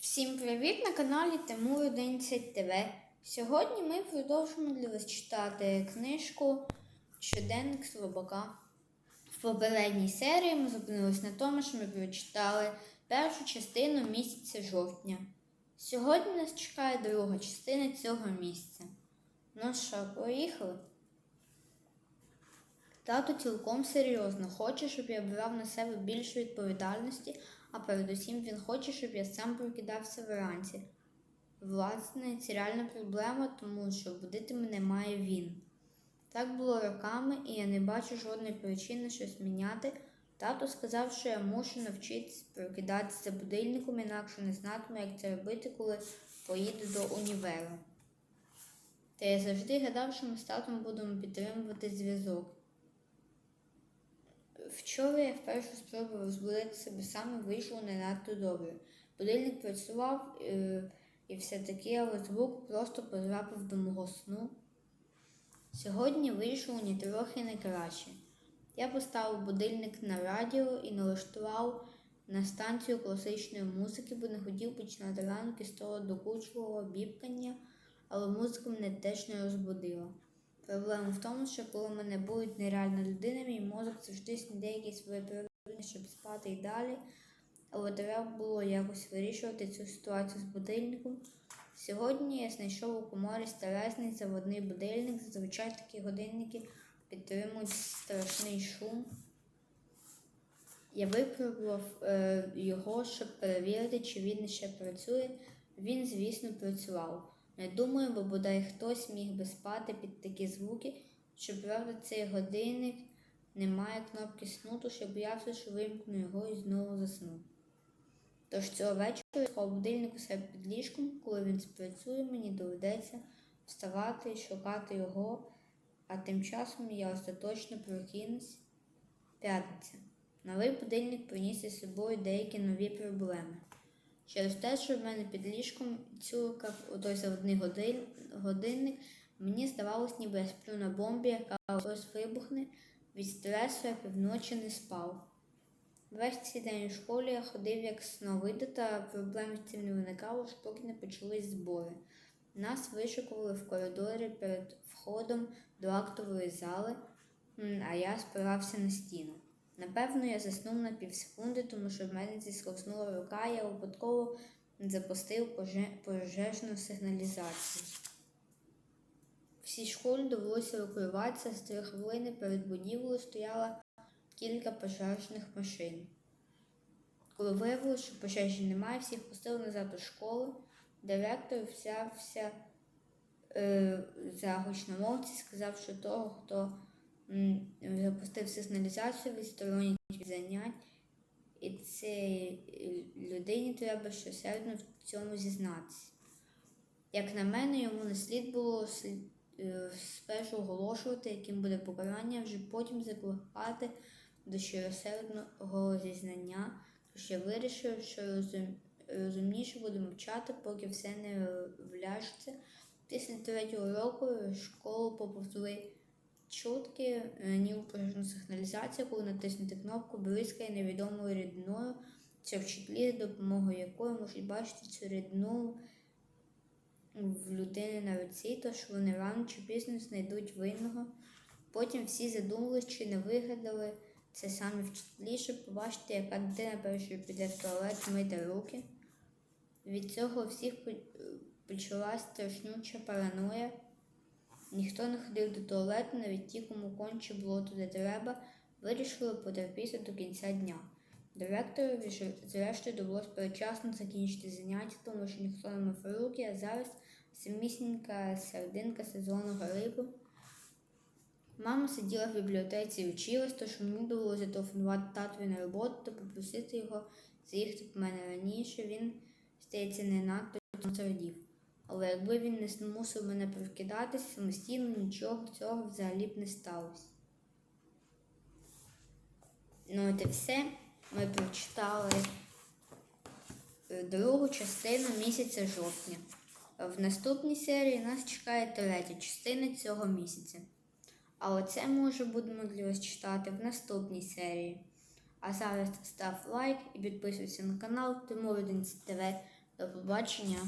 Всім привіт на каналі Тимур 11 ТВ. Сьогодні ми продовжимо для вас читати книжку Щоденник Слобока. В попередній серії ми зупинились на тому, що ми прочитали першу частину місяця жовтня. Сьогодні нас чекає друга частина цього місяця. Ну що, поїхали? Тато цілком серйозно хоче, щоб я брав на себе більше відповідальності, а передусім він хоче, щоб я сам прокидався вранці. Власне, це реальна проблема, тому що будити мене має він. Так було роками, і я не бачу жодної причини щось міняти. Тато сказав, що я мушу навчитися прокидатися будильником, інакше не знатиму, як це робити, коли поїду до універу. Та я завжди гадав, що ми з татом будемо підтримувати зв'язок. Вчора я вперше спробував розбудити себе сам і вийшло не надто добре. Будильник працював е, і все таки, але звук просто потрапив до мого сну. Сьогодні вийшло ні трохи не краще. Я поставив будильник на радіо і налаштував на станцію класичної музики, бо не хотів починати ранки з того докучливого бібкання, але музика мене теж не розбудила. Проблема в тому, що коли мене будуть нереальна людина, мій мозок завжди знайде якісь виправдання, щоб спати і далі. Але треба було якось вирішувати цю ситуацію з будильником. Сьогодні я знайшов у коморі старезний заводний будильник. Зазвичай такі годинники підтримують страшний шум. Я випробував е, його, щоб перевірити, чи він ще працює. Він, звісно, працював. Не думаю, бо бодай хтось міг би спати під такі звуки. Щоправда, цей годинник не має кнопки сну, тож я боявся, що вимкну його і знову засну. Тож цього вечора я будильник у себе під ліжком, коли він спрацює, мені доведеться вставати і шукати його, а тим часом я остаточно прокинусь. П'ятниця. Новий будильник приніс із собою деякі нові проблеми. Через те, що в мене під ліжком цюркав той заводний годин, годинник, мені здавалось, ніби я сплю на бомбі, яка ось вибухне. Від стресу я півночі не спав. Весь цей день у школі я ходив як сновида, та проблем з цим не виникало, поки не почались збори. Нас вишикували в коридорі перед входом до актової зали, а я спирався на стіну. Напевно, я заснув на півсекунди, тому що в мене зіскоснула рука, я випадково запустив пожежну сигналізацію. Всій школі довелося евакуюватися з три хвилини перед будівлею стояло кілька пожежних машин. Коли виявилося, що пожежі немає, всіх пустили назад до школи. Директор взявся е, за гучномовці, сказав, що того, хто запустив сигналізацію відсторонять від занять, і цій людині треба щосердно в цьому зізнатися. Як на мене, йому не слід було е, спершу оголошувати, яким буде покарання, вже потім закликати до щиросердного зізнання. Тож я вирішив, що розум, розумніше буде мовчати, поки все не вляжеться. Після третього року школу поповзли чутки, е, ніби пожежна сигналізація, коли натиснути кнопку, бризкає невідомою рідною, це вчителі, допомогою якої можуть бачити цю рідну в людини на руці, тож вони рано чи пізно знайдуть винного. Потім всі задумались, чи не вигадали це саме вчителі, щоб побачити, яка дитина першою піде в туалет мити руки. Від цього всіх по- почалась страшнюча параноя. Ніхто не ходив до туалету, навіть ті, кому конче було туди треба, вирішили потерпіти до кінця дня. Директорові зрештою довелось передчасно закінчити заняття, тому що ніхто не мив руки, а зараз самісінька серединка сезону грипу. Мама сиділа в бібліотеці і вчилась, тож мені довелося зателефонувати татові на роботу та попросити його заїхати по мене раніше. Він, здається, не надто зрадів. Але якби він не змусив мене прокидатися самостійно, нічого цього взагалі б не сталося. Ну, от і все. Ми прочитали е, другу частину місяця жовтня. В наступній серії нас чекає третя частина цього місяця. А оце ми вже будемо для вас читати в наступній серії. А зараз став лайк і підписуйся на канал Тимур 11 ТВ. До побачення.